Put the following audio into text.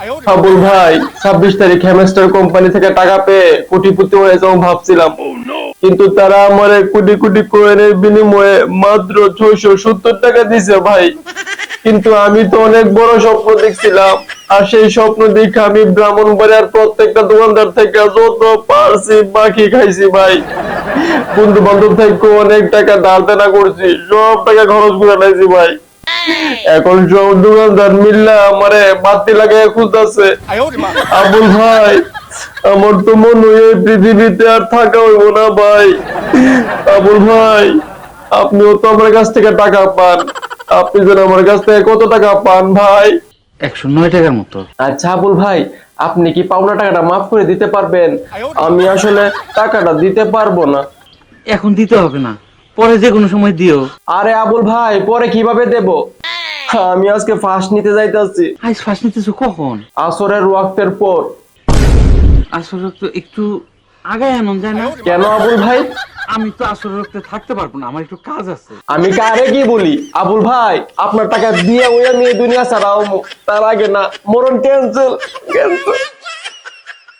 আবুল ভাই, ছাব্বিশ তারিখ কোম্পানি থেকে টাকা পেয়ে কোটিপতি হয়ে যাও ভাবছিলাম। কিন্তু তারা আমার কোটি কোটি কয়েনের বিনিময়ে মাত্র ছয়শো সত্তর টাকা দিছে ভাই। কিন্তু আমি তো অনেক বড় স্বপ্ন দেখছিলাম। আর সেই স্বপ্ন দেখে আমি ব্রাহ্মণ ব্রাহ্মণবাড়িয়ার প্রত্যেকটা দোকানদার থেকে যত পারছি বাকি খাইছি ভাই। বন্ধু বান্ধব থেকে অনেক টাকা ধার দেনা করছি, সব টাকা খরচ করে লাইছি ভাই। এখন সব দোকানদার মিল্লা আমারে বাতি লাগাই খুঁজতেছে। আবুল ভাই আমার তো মনে হয় এই পৃথিবীতে আর থাকা হইব না ভাই। আবুল ভাই আপনিও তো আমার কাছ থেকে টাকা পান। আপনি যেন আমার কাছ থেকে কত টাকা পান ভাই? একশো নয় টাকার মতো। আচ্ছা আবুল ভাই আপনি কি পাওনা টাকাটা মাফ করে দিতে পারবেন? আমি আসলে টাকাটা দিতে পারব না। এখন দিতে হবে না। পরে যে কোনো সময় দিও। আরে আবুল ভাই পরে কীভাবে দেব? আমি আজকে ফার্স্ট নিতে যাইতেছি। আজ ফার্স্ট নিতেছো কখন? আসরের ওয়াক্তের পর। আসলে তো একটু আগায় আনন্দ যায় না? কেন আবুল ভাই? আমি তো আসলে রক্তে থাকতে পারব না আমার একটু কাজ আছে। আমি কারে কি বলি? আবুল ভাই আপনার টাকা দিয়ে ওই আমি এই দুনিয়া ছাড়াও তার আগে না মরণ ক্যান্সেল ক্যান্সেল